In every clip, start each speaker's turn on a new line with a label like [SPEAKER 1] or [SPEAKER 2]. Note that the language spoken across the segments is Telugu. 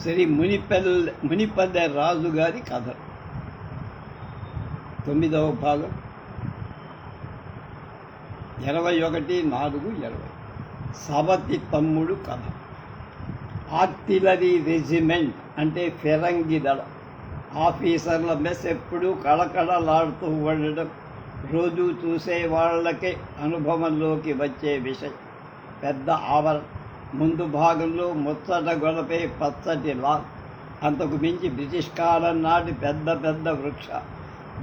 [SPEAKER 1] శ్రీ మునిపల్లె మునిపల్లె రాజు గారి కథ. తొమ్మిదవ భాగం. ఇరవై ఒకటి నాలుగు ఇరవై. సవతి తమ్ముడు కథ. ఆర్టిలరీ రెజిమెంట్ అంటే ఫిరంగి దళ. ఆఫీసర్ల మెస్ ఎప్పుడూ కళకళలాడుతూ ఉండడం రోజు చూసే వాళ్ళకే అనుభవంలోకి వచ్చే విషయం. పెద్ద ఆవరణ. ముందు భాగంలో ముచ్చట గొడపే పచ్చటి లాన్ అంతకు మించి బ్రిటిష్ కాలం నాటి పెద్ద పెద్ద వృక్ష.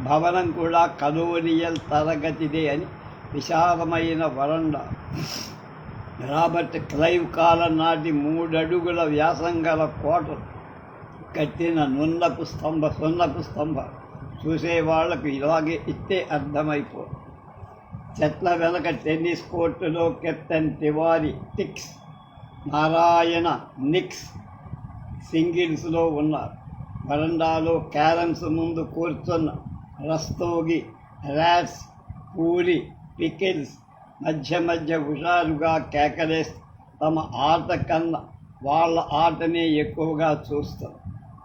[SPEAKER 1] భవనం కూడా కలోనియల్ తరగతిదే అని విశాలమైన వరండా. రాబర్ట్ క్లైవ్ కాలం నాటి మూడడుగుల వ్యాసం గల కోట కట్టిన నున్నపు స్తంభ సున్నపు స్తంభ. చూసేవాళ్ళకు ఇలాగే ఇస్తే అర్థమైపో చెట్ల వెనక టెన్నిస్ కోర్టులో కెప్టెన్ తివారి టిక్స్ నారాయణ నిక్స్ సింగిల్స్లో ఉన్నారు వరండాలో క్యారమ్స్ ముందు కూర్చున్న రస్తోగి ర్యాట్స్ పూరి పికిల్స్ మధ్య మధ్య హుషారుగా కేకలేస్తూ తమ ఆట కన్నా వాళ్ళ ఆటనే ఎక్కువగా చూస్తారు.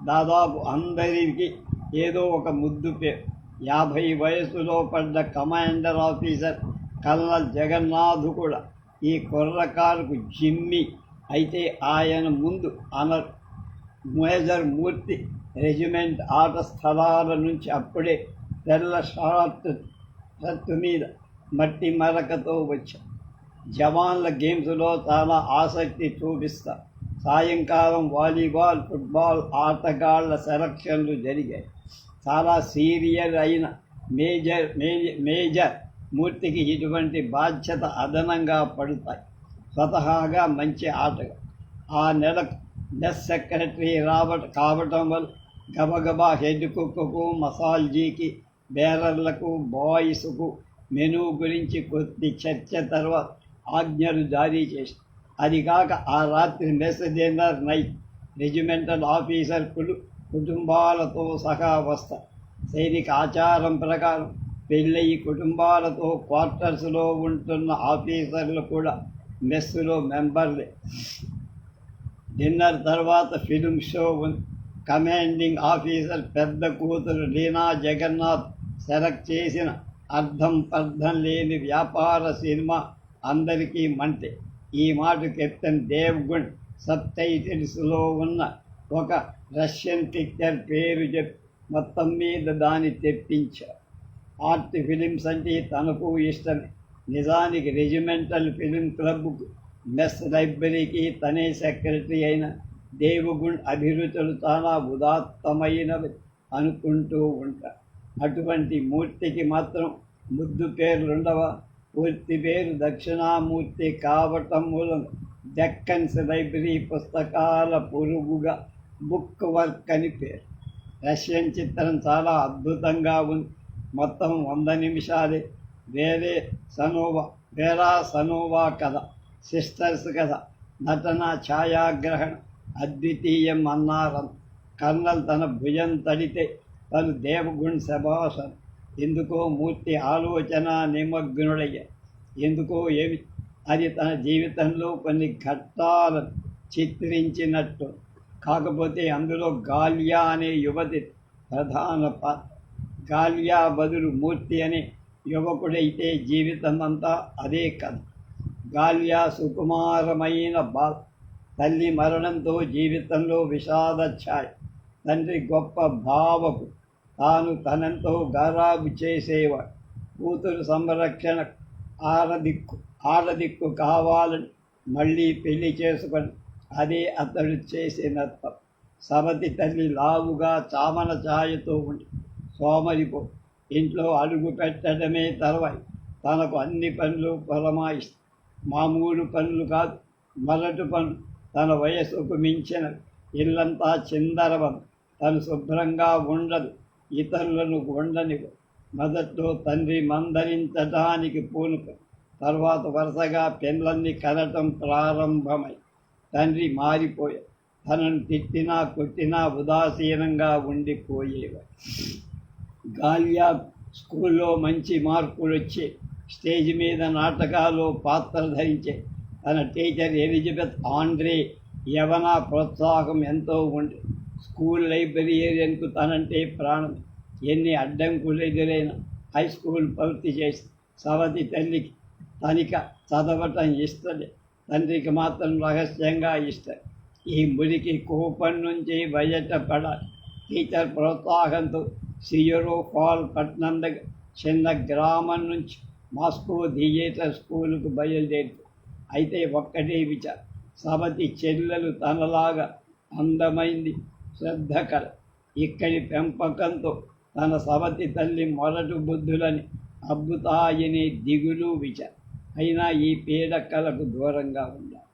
[SPEAKER 1] దాదాపు అందరికీ ఏదో ఒక ముద్దు పేరు. యాభై వయసులో పడ్డ కమాండర్ ఆఫీసర్ కల్నల్ జగన్నాథ్ కూడా ఈ కుర్రకారుకు జిమ్మి అయితే ఆయన ముందు అనర్ మేజర్ మూర్తి రెజిమెంట్ ఆట స్థలాల నుంచి అప్పుడే తెల్ల షార్ట్ షర్టు మీద మట్టి మరకతో వచ్చా. జవాన్ల గేమ్స్లో చాలా ఆసక్తి చూపిస్తా. సాయంకాలం వాలీబాల్ ఫుట్బాల్ ఆటగాళ్ళ సెలక్షన్లు జరిగాయి. చాలా సీరియల్ అయిన మేజర్ మేజర్ మేజర్ మూర్తికి ఇటువంటి బాధ్యత అదనంగా పడుతాయి. స్వతహాగా మంచి ఆటగా. ఆ నెలకు మెస్ సెక్రటరీ రావట కావటం వల్ల గబగబా హెడ్ కుక్కకు మసాల్జీకి బేరర్లకు బాయ్స్కు మెనూ గురించి కొద్ది చర్చ తర్వాత ఆజ్ఞలు జారీ చేసి అది కాక ఆ రాత్రి మెస్ డిన్నర్ నైట్ రెజిమెంటల్ ఆఫీసర్కులు కుటుంబాలతో సహా వస్తారు సైనిక ఆచారం ప్రకారం పెళ్ళయి కుటుంబాలతో క్వార్టర్స్లో ఉంటున్న ఆఫీసర్లు కూడా మెస్సులో మెంబర్లే డిన్నర్ తర్వాత ఫిలిం షో కమాండింగ్ ఆఫీసర్ పెద్ద కూతురు లీనా జగన్నాథ్ సెలెక్ట్ చేసిన అర్థం పర్థం లేని వ్యాపార సినిమా అందరికీ మంటే. ఈ మాట కెప్టెన్ దేవ్గుణ్ సబ్ టైటిల్స్లో ఉన్న ఒక రష్యన్ పిక్చర్ పేరు చెప్పి మొత్తం మీద దాన్ని తెప్పించారు. ఆర్ట్ ఫిలిమ్స్ అంటే తనకు ఇష్టమే. నిజానికి రెజిమెంటల్ ఫిలిం క్లబ్ మెస్ లైబ్రరీకి తనే సెక్రటరీ అయిన దేవుగుణ్ అభిరుచులు చాలా ఉదాత్తమైనవి అనుకుంటూ ఉంటారు అటువంటి మూర్తికి మాత్రం ముద్దు పేర్లుండవ పూర్తి పేరు దక్షిణామూర్తి కావటం మూలం. డెక్కన్స్ లైబ్రరీ పుస్తకాల పొరుగుగా బుక్ వర్క్ అని పేరు. రష్యన్ చిత్రం చాలా అద్భుతంగా ఉంది. మొత్తం వంద నిమిషాలే. వేరే సనోవా వేరా సనోవా కథ సిస్టర్స్ కథ నటన ఛాయాగ్రహణం అద్వితీయం అన్నారం. కర్నల్ తన భుజం తడితే తను దేవగుణ్ శభాసన్. ఎందుకో మూర్తి ఆలోచన నిమగ్నుడయ్య. ఎందుకో ఏమి? అది తన జీవితంలో కొన్ని ఘట్టాలను చిత్రించినట్టు. కాకపోతే అందులో గాల్యా అనే యువతి ప్రధాన పాత్ర గాల్యా బదులు మూర్తి అనే యువకుడైతే జీవితం అంతా అదే కథ. గాల్యా సుకుమారమైన బా తల్లి మరణంతో జీవితంలో విషాద ఛాయ్ తండ్రి గొప్ప భావకు తాను తనంతో గరాబు చేసేవాడు. కూతురు సంరక్షణ ఆడదిక్కు ఆడదిక్కు కావాలని మళ్ళీ పెళ్ళి చేసుకొని అదే అతడు చేసిన తప్పు సవతి తల్లి లావుగా చామన ఛాయతో ఉండి సోమరిపో ఇంట్లో అడుగు పెట్టడమే తర్వాయి తనకు అన్ని పనులు పరమాయి మామూలు పనులు కాదు మొదటి పనులు తన వయసుకు మించిన ఇల్లంతా చిందరవం తను శుభ్రంగా ఉండదు ఇతరులను ఉండని మొదట్లో తండ్రి మందరించడానికి పూనుక తర్వాత వరుసగా పెళ్ళన్ని కనటం ప్రారంభమై తండ్రి మారిపోయాడు. తనను తిట్టినా కొట్టినా ఉదాసీనంగా ఉండిపోయేవాడు. గాలియా స్కూల్లో మంచి మార్కులు వచ్చి స్టేజ్ మీద నాటకాలు పాత్ర ధరించే తన టీచర్ ఎలిజబెత్ ఆండ్రే యవన ప్రోత్సాహం ఎంతో ఉంది స్కూల్ లైబ్రరీకు తనంటే ప్రాణం. ఎన్ని అడ్డంకులు ఎదురైన హై స్కూల్ పూర్తి చేసి సవతి తల్లికి తనిక చదవటం ఇస్తుంది. తండ్రికి మాత్రం రహస్యంగా ఇస్తారు ఈ మురికి కోపం నుంచి బయటపడాలి. టీచర్ ప్రోత్సాహంతో సియరో ఫాల్ పట్నం చిన్న గ్రామం నుంచి మాస్కో థియేటర్ స్కూలుకు బయలుదేరి అయితే ఒక్కటే విచ సవతి చెల్లెలు తనలాగా అందమైంది. శ్రద్ధకర ఇక్కడి పెంపకంతో తన సవతి తల్లి మొరటు బుద్ధులని అబ్బుతాయని దిగులు విచ. అయినా ఈ పీడకలకు దూరంగా ఉండాలి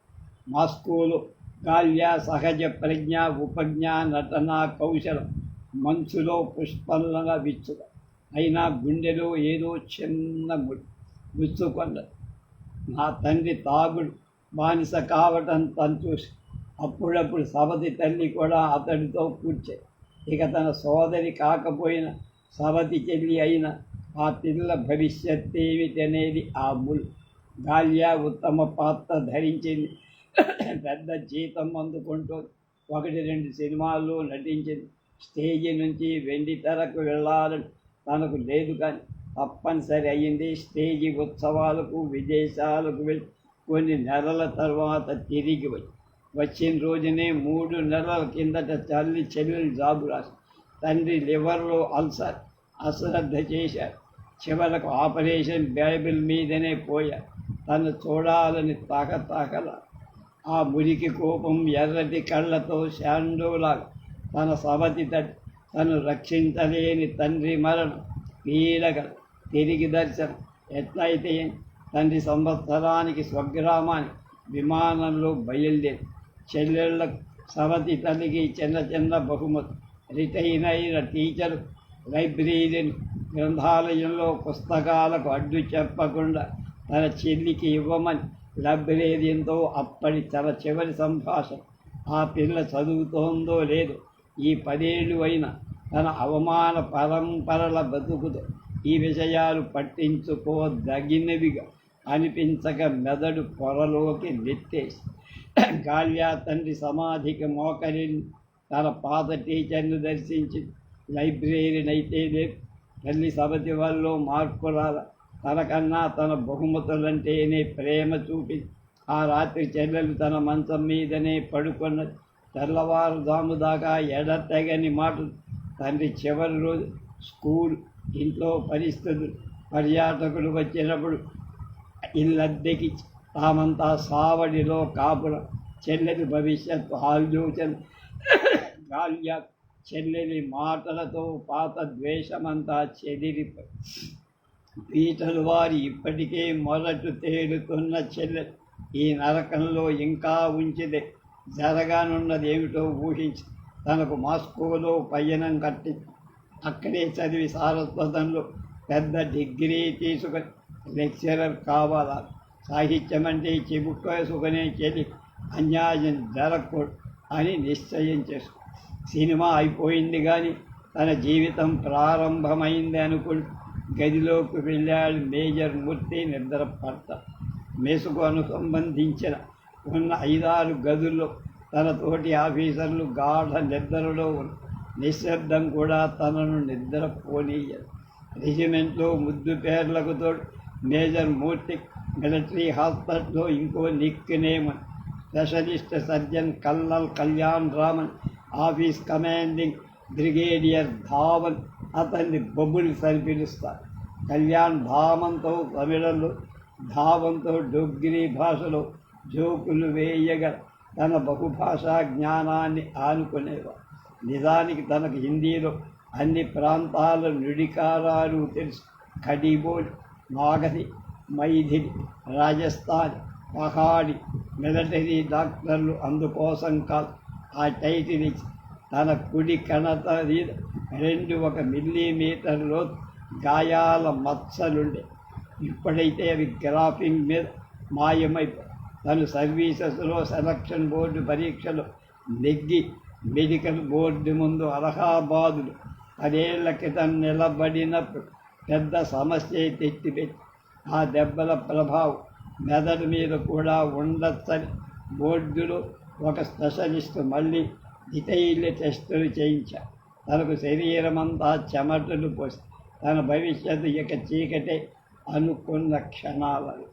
[SPEAKER 1] మాస్కోలో గాల్య సహజ ప్రజ్ఞ ఉపజ్ఞ నటన కౌశలం మంచులో పుష్పల్లగా విచ్చుక అయినా గుండెలో ఏదో చిన్న ముడి గుచ్చుకొన్నది నా తండ్రి తాగుడు బానిస కావటం తను చూసి అప్పుడప్పుడు సవతి తల్లి కూడా అతడితో కూర్చే. ఇక తన సోదరి కాకపోయినా సవతి చెల్లి అయిన ఆ పిల్ల భవిష్యత్ ఏమిటనేది ఆ ముల్. గాల్యా ఉత్తమ పాత్ర ధరించింది. పెద్ద జీతం అందుకుంటూ ఒకటి రెండు సినిమాల్లో నటించింది. స్టేజి నుంచి వెండి తెరకు వెళ్ళాలని తనకు లేదు కానీ తప్పనిసరి అయ్యింది. స్టేజి ఉత్సవాలకు విదేశాలకు వెళ్ళి కొన్ని నెలల తర్వాత తిరిగి వచ్చి వచ్చిన రోజునే మూడు నెలల కిందట తల్లి చెల్లెలు జాబు రాసి తండ్రి లివర్లో అల్సర్ అశ్రద్ధ చేశారు. చివరకు ఆపరేషన్ బైబిల్ మీదనే పోయారు. తను చూడాలని తాకతాకల ఆ మురికి కోపం ఎర్రటి కళ్ళతో శాండోలాగా తన సవతి తట్టి తను రక్షించలేని తండ్రి మరణం పీడగ తిరిగి దర్శనం. ఎట్లయితే తండ్రి సంవత్సరానికి స్వగ్రామానికి విమానంలో బయలుదేరి చెల్లెళ్ళ సవతి తల్లికి చిన్న చిన్న బహుమతి రిటైర్ అయిన టీచరు లైబ్రరీని గ్రంథాలయంలో పుస్తకాలకు అడ్డు చెప్పకుండా తన చెల్లికి ఇవ్వమని లైబ్రరీతో అప్పటి తన చివరి సంభాషణ. ఆ పిల్ల చదువుతోందో లేదో ఈ పదేళ్ళు అయిన తన అవమాన పరంపరల బతుకుతో ఈ విషయాలు పట్టించుకోదగినవిగా అనిపించక మెదడు పొరలోకి నెత్తేసి కాళ్యా తండ్రి సమాధికి మోకరిని తన పాత టీచర్ను దర్శించి లైబ్రరీనైతే లేదు. తల్లి సబతి వల్ల మార్పు రాల. తనకన్నా తన బహుమతులంటేనే ప్రేమ చూపి ఆ రాత్రి చెల్లెలు తన మంచం మీదనే పడుకున్నది. తెల్లవారుజాము దాకా ఎడతెగని మాట తండ్రి చివరి రోజు స్కూల్ ఇంట్లో పరిస్థితులు పర్యాటకులు వచ్చినప్పుడు ఇల్లద్దెకి తామంతా సావడిలో కాపుల చెల్లెలి భవిష్యత్తు ఆలోచన. గాల్య చెల్లెలి మాటలతో పాత ద్వేషమంతా చెదిరి పీటలు వారి ఇప్పటికే మొదట తేలుతున్న చెల్లె ఈ నరకంలో ఇంకా ఉంచిదే. జరగానున్నది ఏమిటో ఊహించి తనకు మాస్కోలో పయనం కట్టి అక్కడే చదివి సారస్వతంలో పెద్ద డిగ్రీ తీసుకొని లెక్చరర్ కావాలా? సాహిత్యం అంటే చెబుకేసుకునే చెలి అన్యాయం జరగకూడదు అని నిశ్చయం చేసుకు సినిమా అయిపోయింది కానీ తన జీవితం ప్రారంభమైంది అనుకుని గదిలోకి వెళ్ళాడు మేజర్ మూర్తి నిద్ర పడత మెసుకు అనుసంబంధించిన ఉన్న ఐదారు గదుల్లో తన తోటి ఆఫీసర్లు గాఢ నిద్రలో నిశ్శబ్దం కూడా తనను నిద్రపోనీయదు. రెజిమెంట్లో ముద్దు పేర్లకు తోడు మేజర్ మూర్తి మిలిటరీ హాస్పిటల్లో ఇంకో nickname specialist surgeon colonel Kalyan Raman office commanding brigadier Dhawan అతన్ని బొబ్బులు సరిపిలుస్తారు కళ్యాణ్ ధామంతో తమిళంలో ధావంతో డొగ్గిరి భాషలో జోకులు వేయగల తన బహుభాషా జ్ఞానాన్ని ఆనుకునేవారు నిజానికి తనకు హిందీలో అన్ని ప్రాంతాల నుడికారాలు తెలుసు. ఖడీబోల్ మాగధి మైథిలి రాజస్థాన్ పహాడి మిలిటరీ డాక్టర్లు అందుకోసం కాదు. ఆ టైటిల్ ఇచ్చి తన కుడి కణత రెండు ఒక మిల్లీమీటర్లో గాయాల మచ్చలుండే. ఇప్పుడైతే అవి గ్రాఫింగ్ మీద మాయమైపోయి తను సర్వీసెస్లో సెలక్షన్ బోర్డు పరీక్షలో నెగ్గి మెడికల్ బోర్డు ముందు అలహాబాదులు పదేళ్ళ క్రితం నిలబడినప్పుడు పెద్ద సమస్య తెచ్చిపెట్టి ఆ దెబ్బల ప్రభావం మెదడు మీద కూడా ఉండొచ్చని బోర్డులో ఒక స్పెషలిస్ట్ మళ్ళీ డిటైల్ టెస్టులు చేయించారు తనకు శరీరం అంతా చెమటలు పోసి తన భవిష్యత్తు ఇక చీకటే అనుకున్న క్షణాలు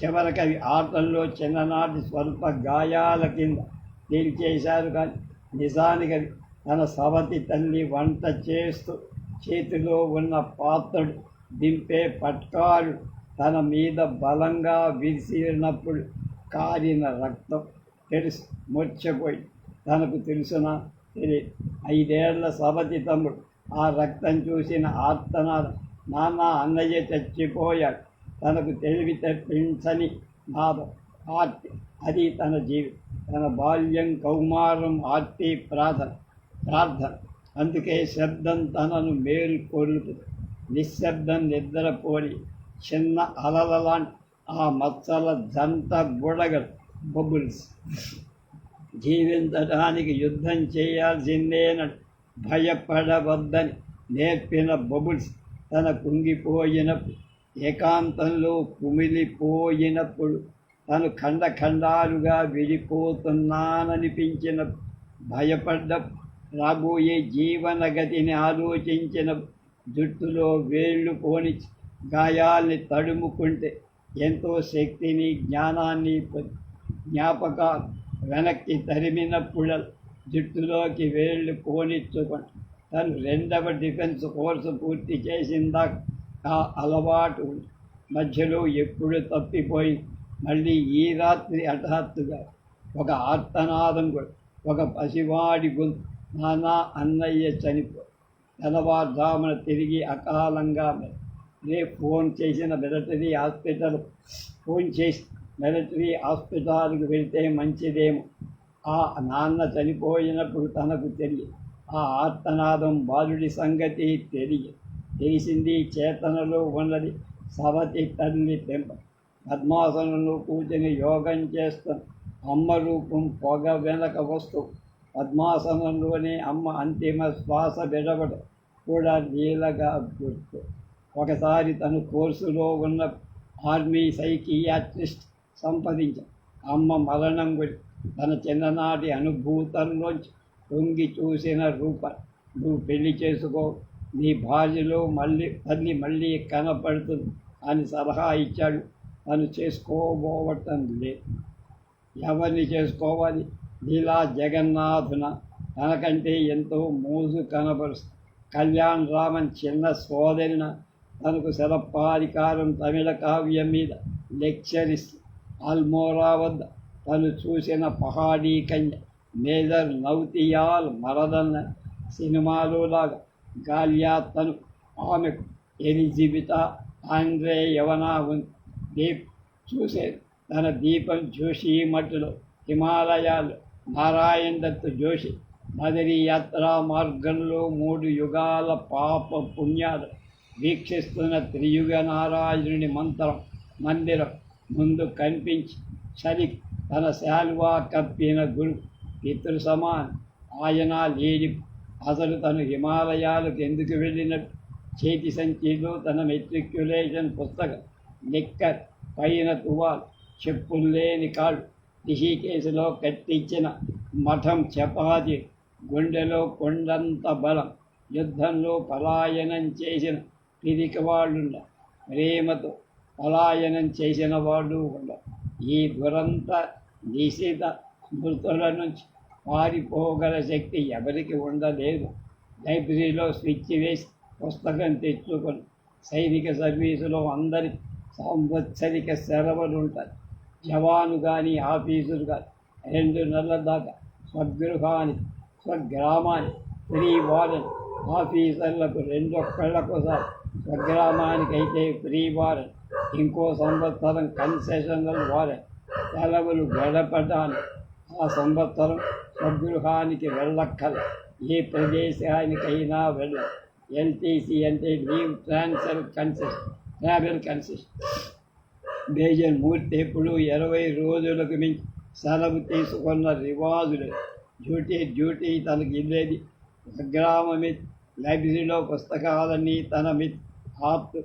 [SPEAKER 1] చివరికి అవి ఆటల్లో చిన్ననాటి స్వల్ప గాయాల కింద తేల్చేశారు కానీ నిజానికి అది తన సవతి తల్లి వంట చేస్తూ చేతిలో ఉన్న పాత్రడు దింపే పట్కాలు తన మీద బలంగా విరిసినప్పుడు కారిన రక్తం తెలుసు మూర్చపోయి తనకు తెలుసునా? తెలియదు ఐదేళ్ళ సవతి తమ్ముడు ఆ రక్తం చూసిన ఆర్తనాలు నాన్న అన్నయ్య చచ్చిపోయాడు. తనకు తెలివి తెప్పించని నాదం ఆర్తి అది తన జీవితం తన బాల్యం కౌమారం ఆర్తి ప్రార్థన ప్రార్థన అందుకే శబ్దం తనను మేల్కొల్పుతుంది నిశ్శబ్దం నిద్రపోని చిన్న అలల లాంటి ఆ మచ్చల జంత బుడగలు బబుల్స్. జీవించడానికి యుద్ధం చేయాల్సిందేనని భయపడవద్దని నేర్పిన బబుల్స్ తన కుంగిపోయినప్పుడు ఏకాంతంలో కుమిలిపోయినప్పుడు తను ఖండ ఖండాలుగా విడిపోతున్నాననిపించిన భయపడ్డ రాబోయే జీవన గతిని ఆలోచించిన జుట్టులో వేళ్ళు పోని గాయాల్ని తడుముకుంటే ఎంతో శక్తిని జ్ఞానాన్ని జ్ఞాపక జ్ఞాపకాలు వెనక్కి తరిమినప్పుడు జుట్టులోకి వేళ్ళు పోనిచ్చుకొని తను రెండవ డిఫెన్స్ కోర్సు పూర్తి చేసిందా ఆ అలవాటు మధ్యలో ఎప్పుడు తప్పిపోయి మళ్ళీ ఈ రాత్రి హఠాత్తుగా ఒక ఆర్తనాదం కూడా ఒక పసివాడి గొంతు నానా అన్నయ్య చనిపో తెల్లవారుజామున తిరిగి అకాలంగా రేపు ఫోన్ చేసిన మిలిటరీ హాస్పిటల్ ఫోన్ చేసి మిలిటరీ హాస్పిటల్కి వెళ్తే మంచిదేమో. ఆ నాన్న చనిపోయినప్పుడు తనకు తెలియదు. ఆ ఆర్తనాదం బాలుడి సంగతి తెలియదు. తెలిసింది చేతనలో ఉన్నది. సవతి తల్లి పెంప పద్మాసనంలో కూర్చొని యోగం చేస్తూ అమ్మ రూపం పొగ వెనక వస్తూ పద్మాసనంలోనే అమ్మ అంతిమ శ్వాస విడవడం కూడా నీలగా గుర్తు. ఒకసారి తను కోర్సులో ఉన్న ఆర్మీ సైకియాట్రిస్ట్ సంపాదించ అమ్మ మరణం గురి తన చిన్ననాటి అనుభూతంలోంచి తొంగి చూసిన రూప నువ్వు పెళ్ళి చేసుకో నీ భార్యలో మళ్ళీ తల్లి మళ్ళీ కనపడుతుంది అని సలహా ఇచ్చాడు. తను చేసుకోబోవటం లేదు ఎవరిని చేసుకోవాలి? లీలా జగన్నాథున. తనకంటే ఎంతో మోజు కనపరుస్తుంది కళ్యాణ్ రామన్ చిన్న సోదరిన తనకు శిలపాధికారం తమిళ కావ్యం మీద లెక్చర్ అల్మోరా వద్ద తను చూసిన పహాడీ కన్య మేజర్ నౌతియాల్ మరదన్న సినిమాలో లాగా గాలియా తను ఆమెకు ఎలిజిబిత ఆంగ్రే యవనా ఉంది దీప్ చూసే తన దీపం జోషి మట్టులో హిమాలయాలు నారాయణ దత్ జోషి బదరీ యాత్రా మార్గంలో మూడు యుగాల పాప పుణ్యాలు వీక్షిస్తున్న త్రియుగ నారాయణుని మంత్రం మందిరం ముందు కనిపించి చలి తన శాల్వా కప్పిన గురు పితృ సమాన్ ఆయన లేడి అసలు తను హిమాలయాలకు ఎందుకు వెళ్ళినట్టు? చేతి సంచిలో తన మెట్రిక్యులేషన్ పుస్తకం నిక్కర్ పైన తువాల్ చెప్పులు లేని కాళ్ళు రిషికేశులో కట్టించిన మఠం చపాతి గుండెలో కొండంత బలం యుద్ధంలో పలాయనం చేసిన పిరికి వాళ్ళుండ ప్రేమతో పలాయనం చేసిన వాళ్ళు ఉండ. ఈ దురంత నిశిత మృతుల నుంచి పారిపోగల శక్తి ఎవరికి ఉండలేదు. లైబ్రరీలో స్విచ్ వేసి పుస్తకం తెచ్చుకొని సైనిక సర్వీసులో అందరి సంవత్సరిక సెలవులు ఉంటాయి జవాను కానీ ఆఫీసులు కానీ రెండు నెలల దాకా స్వగృహానికి స్వగ్రామానికి ఫ్రీ వారెంట్ ఆఫీసర్లకు రెండొక్కళ్ళకోసారి స్వగ్రామానికి అయితే ఫ్రీ వారెంట్ ఇంకో సంవత్సరం కన్సెషనల్ వారెంట్ సెలవులు గడపడానికి ఆ సంవత్సరం స్వగృహానికి వెళ్ళక్కల. ఏ ప్రదేశానికైనా వెళ్ళ. ఎల్టీసీ అంటే leave transfer concession travel concession. Major Murthy ఎప్పుడు ఇరవై రోజులకు మించి సెలవు తీసుకున్న రివాజులు డ్యూటీ డ్యూటీ తనకి ఇల్లేది. గ్రామమి లైబ్రరీలో పుస్తకాలన్నీ తన మిత్ ఆప్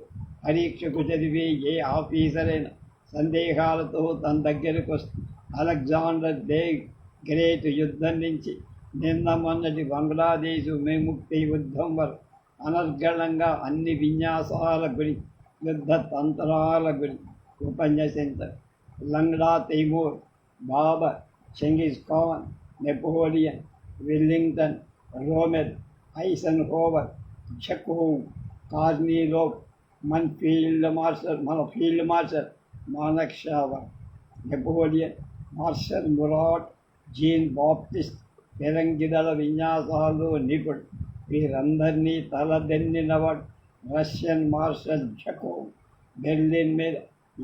[SPEAKER 1] పరీక్షకు చదివి ఏ ఆఫీసరైన సందేహాలతో తన దగ్గరకు వస్తుంది అలెగ్జాండర్ డే గ్రేట్ యుద్ధం నుంచి నిన్న మొన్నటి బంగ్లాదేశ్ మేముక్తి యుద్ధం వరకు అనర్గళంగా అన్ని విన్యాసాల గురి యుద్ధ తంత్రాల గురి ఉపన్యసించారు Langda Taimur Babar Chengiz Khan Napoleon Wellington Rommel Eisenhower Chekov కార్నీలో మన ఫీల్డ్ మార్షల్ మన field marshal మానక్షావర్ Napoleon marshal Murat Jean Baptiste ఫిరంగిదల విన్యాసాలు నిపుణుడు వీరందరినీ తలదెన్నినవాడు రష్యన్ మార్షల్ జకో. బెర్లిన్ మీద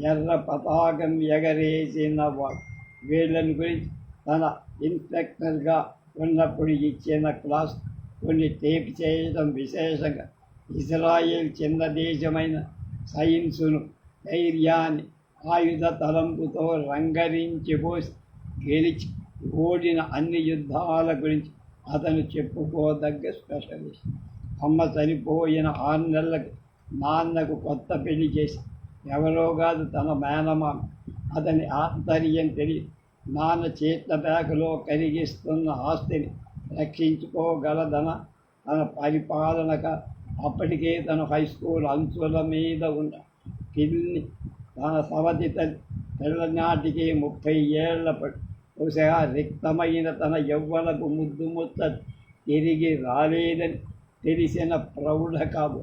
[SPEAKER 1] ఎర్ర పతాకం ఎగరేసినవాడు. వీళ్ళని గురించి తన ఇన్స్పెక్టర్గా ఉన్నప్పుడు ఇచ్చిన క్లాస్ కొన్ని టేప్ చేయడం విశేషంగా. ఇజ్రాయిల్ చిన్న దేశమైన సైన్సును ధైర్యాన్ని ఆయుధ తలంపుతో రంగరించిపోసి గెలిచి ఓడిన అన్ని యుద్ధాల గురించి అతను చెప్పుకోదగ్గ స్పెషలిస్ట్. అమ్మ చనిపోయిన ఆరు నెలలకు నాన్నకు కొత్త పెళ్ళి చేసి ఎవరో కాదు తన మేనమామ. అతని ఆంతర్యం తెలియదు. నాన్న చేత బ్యాగులో కరిగిస్తున్న ఆస్తిని రక్షించుకోగలదన? తన పరిపాలనక అప్పటికే తన హై స్కూల్ అంచుల మీద ఉన్న కిల్ని తన సవతి తల్లి తెల్లనాటికి ముప్పై ఏళ్ళ పట్టు బహుశా రిక్తమైన తన యవ్వనకు ముద్దు ముత్త తిరిగి రాలేదని తెలిసిన ప్రౌఢ కాబు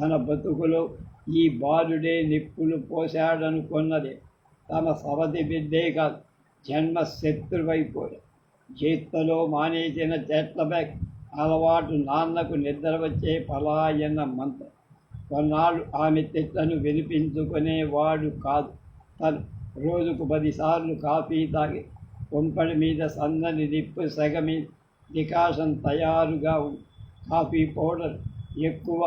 [SPEAKER 1] తన బతుకులో ఈ బాలుడే నిప్పులు పోశాడనుకున్నది. తన సవతి బిడ్డే కాదు జన్మ శత్రువైపోయి. చేత్తలో మానేసిన చెట్లపై అలవాటు నాన్నకు నిద్ర వచ్చే పలాయన మంత్రం. కొన్నాళ్ళు ఆమె తిట్లను వినిపించుకునేవాడు కాదు. తను రోజుకు పదిసార్లు కాఫీ తాగి కొంపడి మీద సన్నని నిప్పు సెగ మీద డికాషన్ తయారుగా కాఫీ పౌడర్ ఎక్కువ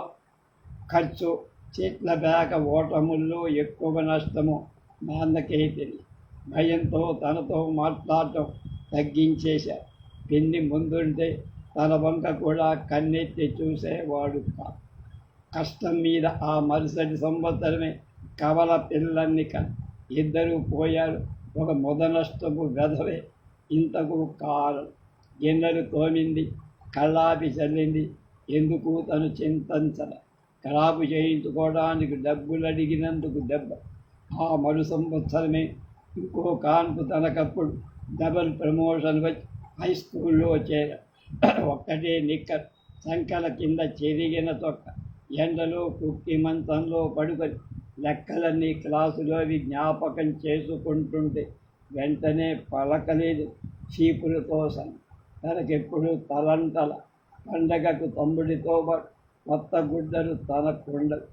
[SPEAKER 1] ఖర్చు చెట్ల బ్యాక ఓటముల్లో ఎక్కువ నష్టము నాన్నకే తెలియదు భయంతో తనతో మాట్లాడటం తగ్గించేశారు పిన్ని ముందుంటే తన వంక కూడా కన్నెత్తి చూసేవాడు కాదు కష్టం మీద ఆ మరుసటి సంవత్సరమే కవల పిల్లల్ని ఇద్దరూ పోయారు. ఒక మొదనష్టపు వెధవే. ఇంతకు కాలం గిన్నెలు తోమింది కళ్ళాపి చల్లింది ఎందుకు తను చింతించల ఖరాబు చేయించుకోవడానికి డబ్బులు అడిగినందుకు దెబ్బ. ఆ మరు సంవత్సరమే ఇంకో కాన్పు తనకప్పుడు డబల్ ప్రమోషన్ వచ్చి హై స్కూల్లో చేర. ఒక్కటే నిక్కర్ సంకల కింద చెరిగిన తొక్క. ఎండలో కుక్కి మంచంలో పడుకొని లెక్కలన్నీ క్లాసులోవి జ్ఞాపకం చేసుకుంటుంటే వెంటనే పలకలేదు చీపుల కోసం తనకెప్పుడు తలంటల. పండగకు తమ్ముడితో పాటు కొత్త గుడ్డలు తనకుండదు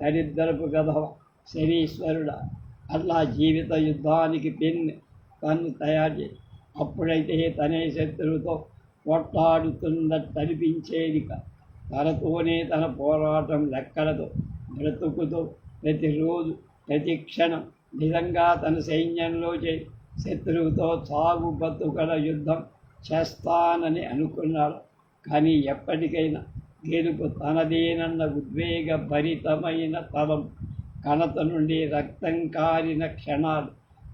[SPEAKER 1] దరిద్రపు గధవ శనీశ్వరుడ. అట్లా జీవిత యుద్ధానికి పిన్ని తన్ను తయారు చేసి అప్పుడైతే తనే శత్రువుతో కొట్లాడుతున్నట్టు అనిపించేది తనతోనే తన పోరాటం లెక్కలతో బ్రతుకుతో ప్రతిరోజు ప్రతి క్షణం నిజంగా తన సైన్యంలో చేయి శత్రువుతో సాగు బతుకల యుద్ధం చేస్తానని అనుకున్నాడు. కానీ ఎప్పటికైనా గెలుపు తనదేనన్న ఉద్వేగ భరితమైన తలం కణత నుండి రక్తం కారిన క్షణాలు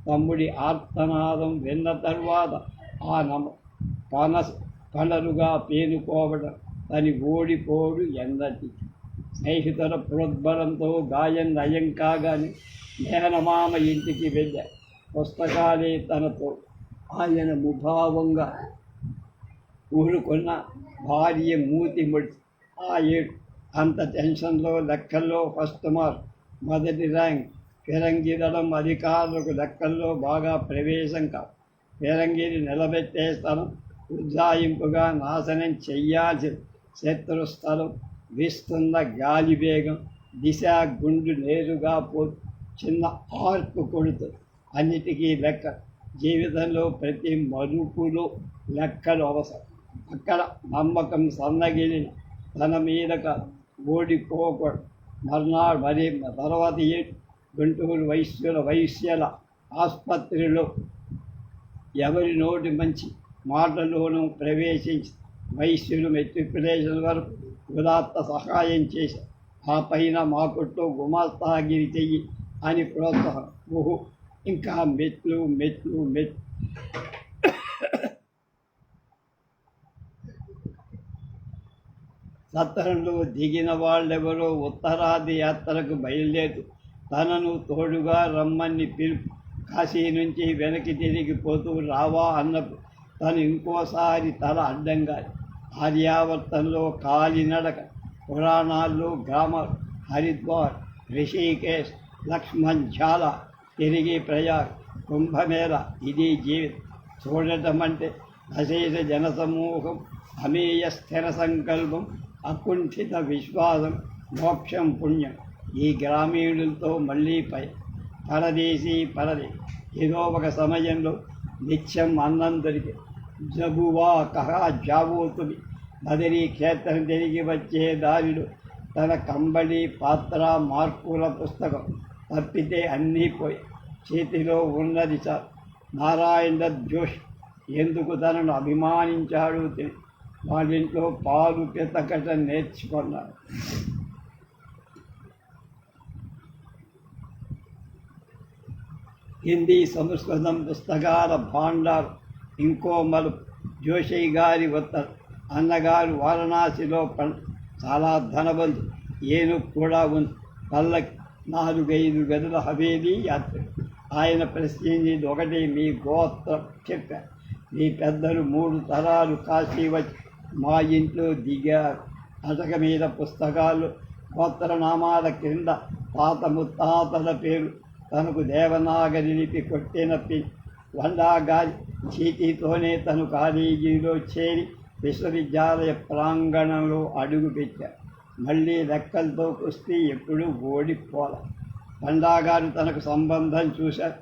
[SPEAKER 1] తమ్ముడి ఆర్తనాదం విన్న తరువాత ఆ నమ పనస్ పనరుగా పేనుకోవడం తని ఓడిపోడు ఎన్నటి స్నేహితుల ప్రోద్బలంతో గాయం నయం కాగానే మేనమామ ఇంటికి వెళ్ళా. పుస్తకాలే తనతో ఆయన ముభావంగా ఊరుకున్న భార్య మూతి ముడి. ఆ ఏడు అంత టెన్షన్లో లెక్కల్లో ఫస్ట్ మార్క్. మొదటి ర్యాంక్. ఫిరంగిదడం అధికారులకు లెక్కల్లో బాగా ప్రవేశం కాదు. ఫిరంగిని నిలబెట్టే స్థలం ఉజ్జాయింపుగా నాశనం చెయ్యాల్సి శత్రు స్థలం వీస్తున్న గాలి వేగం దిశ గుండు నేరుగా పో చిన్న ఆర్పు కొడుతు అన్నిటికీ లెక్క. జీవితంలో ప్రతి మరుపులో లెక్కలు అవసరం. అక్కడ నమ్మకం సన్నగిలిన తన మీదక ఓడిపోకూడదు. మర్నాడు మరి తర్వాత గుంటూరు వైశ్యుల వైశ్యుల ఆసుపత్రిలో ఎవరి నోటి మంచి మాటలోనూ ప్రవేశించి వైశ్యులు మెట్రికులేషన్ వరకు ఉదాత్త సహాయం చేసి ఆ పైన మాకొట్లో గుమాస్తాగిరి చెయ్యి అని ప్రోత్సాహం. ఊహు ఇంకా మెట్లు మెట్లు మెట్. సత్తరంలో దిగిన వాళ్ళెవరో ఉత్తరాది యాత్రకు బయలుదేరు. తనను తోడుగా రమ్మని పిలుపు. కాశీ నుంచి వెనక్కి తిరిగిపోతూ రావా అన్నప్పుడు తను ఇంకోసారి తల అడ్డంగా ఆర్యావర్తంలో కాలినడక పురాణాల్లో గ్రామర్ హరిద్వార్ రిషికేశ్ లక్ష్మణ్ ఝాల తిరిగి ప్రయాగ్ కుంభమేళ ఇది జీవితం చూడటం అంటే అశేష జనసమూహం అమేయ స్థిర సంకల్పం అకుంఠిత విశ్వాసం మోక్షం పుణ్యం. ఈ గ్రామీణులతో మళ్ళీ పై పరదేశీ పరదే ఏదో ఒక సమయంలో నిత్యం అన్నం దొరికి జబువా కహా జాబోతుని బదిరీ క్షేత్రం తిరిగి వచ్చే దారిలో తన కంబళి పాత్ర మార్పుల పుస్తకం తప్పితే అన్నీ పోయి చేతిలో ఉన్నది సార్ నారాయణ జోష్ ఎందుకు తనను అభిమానించాడు తెలి? వాళ్ళింట్లో పాలు పెతకట నేర్చుకున్నాడు. హిందీ సంస్కృతం పుస్తకాల భాండారు ఇంకో మలుపు జోషి గారి వద్ద అన్నగారు వారణాసిలో చాలా ధనవంతు ఏను కూడా ఉంది. పల్లకి నాలుగైదు గదుల హవేలీ యాత్ర. ఆయన ప్రశ్నించింది ఒకటి మీ గోత్రం చెప్పారు మీ పెద్దలు మూడు తరాలు కాశీ వచ్చి మా ఇంట్లో దిగారు. అటక మీద పుస్తకాలు గోత్రనామాల క్రింద తాత ముత్తాతల పేరు. తనకు దేవనాగరి లిపి కొట్టిన పి వండాగారి చీటీతోనే తను కాలేజీలో చేరి విశ్వవిద్యాలయ ప్రాంగణంలో అడుగుపెట్టాడు మళ్ళీ లెక్కలతో కుస్తీ ఎప్పుడూ ఓడిపోల. పండాగారు తనకు సంబంధం చూశారు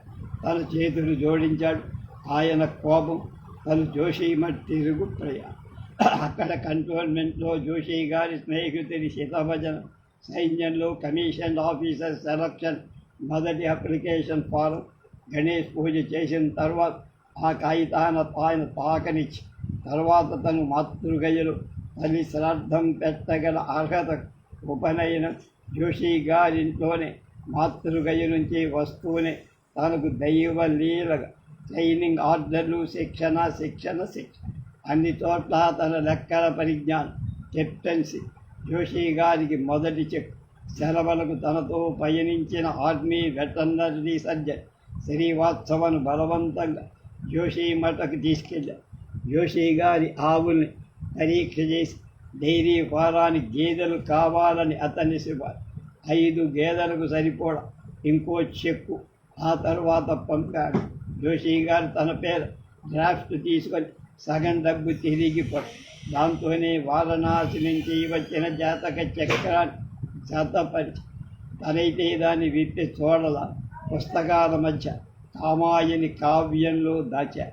[SPEAKER 1] తన చేతులు జోడించాడు. ఆయన కోపం. తను జోషిమఠ్ తిరుగు ప్రయాణం అక్కడ కంటోన్మెంట్లో జోషి గారి స్నేహితుడి శితభజన సైన్యంలో కమిషన్ ఆఫీసర్ సెలక్షన్ మొదటి అప్లికేషన్ ఫారం గణేష్ పూజ చేసిన తర్వాత ఆ కాగితాన ఆయన తాకనిచ్చి తర్వాత తను మాతృగయ్యలు తల్లి శ్రాద్ధం పెట్టగల అర్హత ఉపనయన జోషి గారింట్లోనే మాతృగయ్య నుంచి వస్తూనే తనకు దైవ లీలగా ట్రైనింగ్ ఆర్డర్లు శిక్షణ శిక్షణ శిక్షణ అన్ని చోట్ల తన లెక్కల పరిజ్ఞానం కెప్టెన్సీ జోషి గారికి మొదటి చెక్. సెలవులకు తనతో పయనించిన ఆర్మీ వెటర్నరీ సర్జన్ శ్రీవాత్సవను బలవంతంగా జోషి మఠకు తీసుకెళ్ళాడు జోషి గారి ఆవుల్ని పరీక్ష చేసి డైరీ ఫారానికి గేదెలు కావాలని అతన్ని సిఫారు ఐదు గేదెలకు సరిపోడ. ఇంకో చెక్కు ఆ తర్వాత పంపాడు. జోషి గారు తన పేరు డ్రాఫ్ట్ తీసుకొని సగం డబ్బు తిరిగి దాంతోనే వారణాసి నుంచి వచ్చిన జాతక చక్రాన్ని జతపరిచి తనైతే దాన్ని విప్పి చూడల. పుస్తకాల మధ్య కామాయని కావ్యంలో దాచా.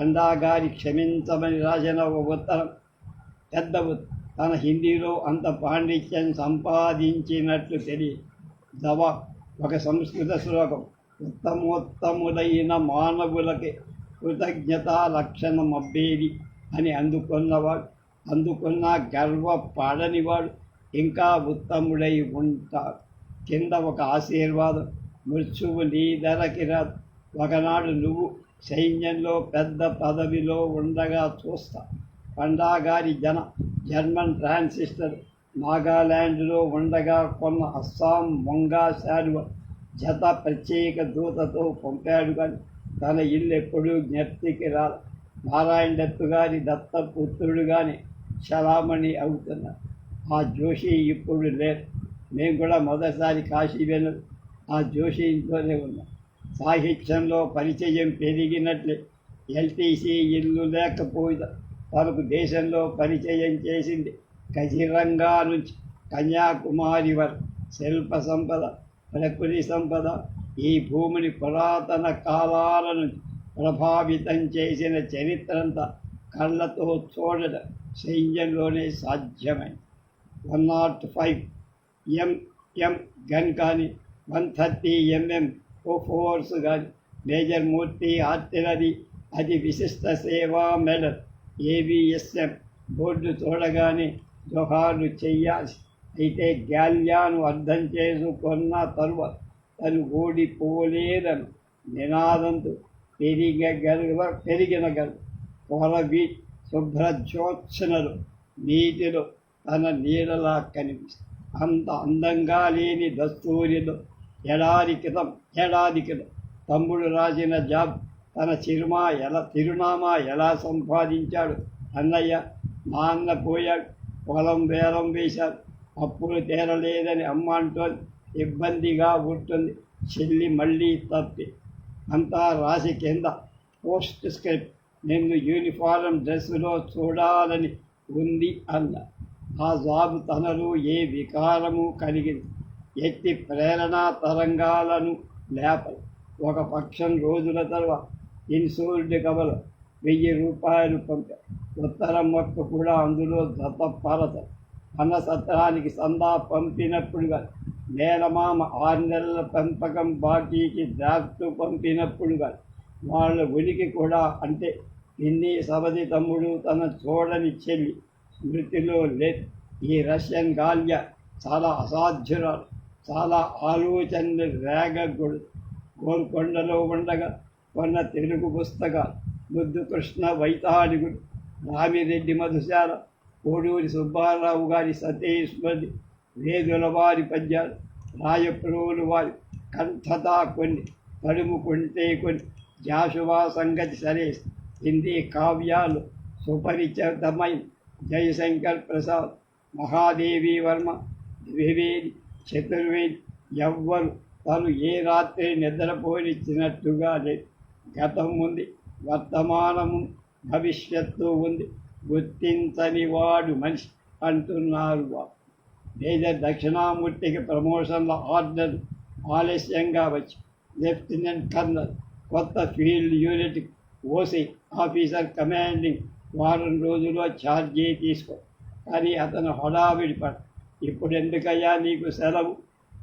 [SPEAKER 1] పండాగారి క్షమించమని రాసిన ఒక ఉత్తరం. పెద్ద తన హిందీలో అంత పాండిత్యం సంపాదించినట్లు తెలియ జవా ఒక సంస్కృత శ్లోకం. ఉత్తమోత్తములైన మానవులకి కృతజ్ఞతా లక్షణం అబ్బేది అని అందుకున్నవాడు అందుకున్న గర్వపడనివాడు ఇంకా ఉత్తముడై ఉంటాడు. కింద ఒక ఆశీర్వాదం. మృత్యువు నీ ధరకి రాదు. ఒకనాడు నువ్వు సైన్యంలో పెద్ద పదవిలో ఉండగా చూస్తా. పండాగారి జన జర్మన్ ట్రాన్సిస్టర్ నాగాలాండ్లో ఉండగా కొన్న అస్సాం మొంగా శాలువ జత ప్రత్యేక దూతతో పంపాడు కానీ తన ఇల్లు ఎప్పుడూ జ్ఞప్తికి రా నారాయణ దత్తు గారి దత్తపుత్రుడుగానే శలామణి అవుతున్నారు. ఆ జోషి ఇప్పుడు లేరు. మేము కూడా మొదటిసారి కాశీ వెళ్ళదు ఆ జోషి ఇంట్లోనే ఉన్నాం. సాహిత్యంలో పరిచయం పెరిగినట్లే. ఎల్టీసీ ఇల్లు లేకపోయినా తనకు దేశంలో పరిచయం చేసింది కజిరంగా నుంచి కన్యాకుమారి వరకు శిల్ప సంపద ప్రకృతి సంపద ఈ భూమిని పురాతన కాలాల నుంచి ప్రభావితం చేసిన చరిత్రంతా కళ్ళతో చూడడం సైన్యంలోనే సాధ్యమైంది one not five MM gun కానీ one thirty MM O force కానీ మేజర్ మూర్తి ఆర్టిలరీ అది విశిష్ట సేవా మెడల్ ఏవిఎస్ఎం బోర్డు చూడగానే జోహార్లు చెయ్యాలి అయితే గ్యాల్యాను అర్థం చేసుకున్న తరువాత తను ఓడిపోలేదను నినాదంతో పెరిగగల పెరిగిన గల పొరవి శుభ్ర నీటిలో తన నీడలా కనిపిస్తుంది అంత అందంగా లేని దస్తూరిలో ఏడాది క్రితం ఏడాది క్రితం తమ్ముడు రాసిన జాబ్ తన చిరుమా ఎలా తిరునామా ఎలా సంపాదించాడు? అన్నయ్య నాన్న పోయాడు పొలం వేలం వేశారు. అప్పులు తీరలేదని అమ్మ అంటోంది ఇబ్బందిగా ఉంటుంది. చెల్లి మళ్ళీ తప్పి. అంతా రాసి కింద పోస్ట్ స్క్రిప్ట్. నిన్ను యూనిఫారం డ్రెస్సులో చూడాలని ఉంది అన్న. ఆ జాబు తనలో ఏ వికారము కలిగింది. ఎత్తి ప్రేరణా తరంగాలను లేపలు ఒక పక్షం రోజుల తర్వాత ఇన్సూర్డ్ కవల వెయ్యి రూపాయలు పంపారు ఉత్తరం మొక్క కూడా అందులో దత్తపరత అన్న సత్రానికి సందా పంపినప్పుడుగా నేలమామ ఆరు నెలల పెంపకం బాకీకి డ్రాఫ్ట్ పంపినప్పుడుగా వాళ్ళ ఉనికి కూడా అంటే ఇన్ని సవది తమ్ముడు తన చూడని చెల్లి స్మృతిలో లేదు ఈ రష్యన్ గాల్య చాలా అసాధ్యురాలు. చాలా ఆలోచనలు రేగ గోల్కొండలో ఉండగా కొన్న తెలుగు పుస్తకాలు ముద్దు కృష్ణ వైతాళికుడు రామిరెడ్డి మధుశాల కోడూరి సుబ్బారావు గారి సతీశ్వరి వేదుల వారి పద్యాలు రాయప్రోలు వారి కంఠతా కొన్ని తడుముకుంటే కొన్ని జాషువా సంగతి సరే హిందీ కావ్యాలు సుపరిచితమైన జయశంకర్ ప్రసాద్ మహాదేవి వర్మ ద్వివేది చతుర్వేది ఎవ్వరు. తను ఏ రాత్రి నిద్రపోనిచ్చినట్టుగా లేదు గతం ఉంది. వర్తమానము భవిష్యత్తు ఉంది. గుర్తించని వాడు మనిషి అంటున్నారు వారు మేజర్ దక్షిణామూర్తికి ప్రమోషన్ల ఆర్డర్ ఆలస్యంగా వచ్చి లెఫ్టినెంట్ కర్నల్ కొత్త field unit OC officer commanding వారం రోజుల్లో ఛార్జీ తీసుకో. కానీ అతను హడావిడి పడ ఇప్పుడు ఎందుకయ్యా నీకు సెలవు?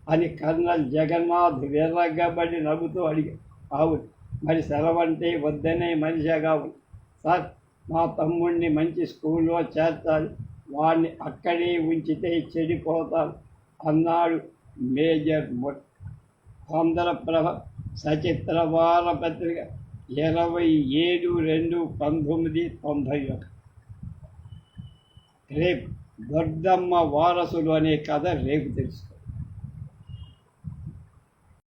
[SPEAKER 1] అని కర్నల్ జగన్నాథ్ విర్రగబడి నవ్వుతూ అడిగి. అవును మరి సెలవు అంటే వద్దనే మనిషిగా ఉంది సార్ మా తమ్ముడిని మంచి స్కూల్లో చేర్చాలి. వాడిని అక్కడే ఉంచితే చెడిపోతాను అన్నాడు మేజర్ మొట్. ఆంధ్రప్రభ సచిత్ర వారపత్రిక ఇరవై ఏడు రెండు పంతొమ్మిది తొంభై ఒకటి. రేపు దొడ్డమ్మ వారసులు అనే కథ రేపు తెలుసుకో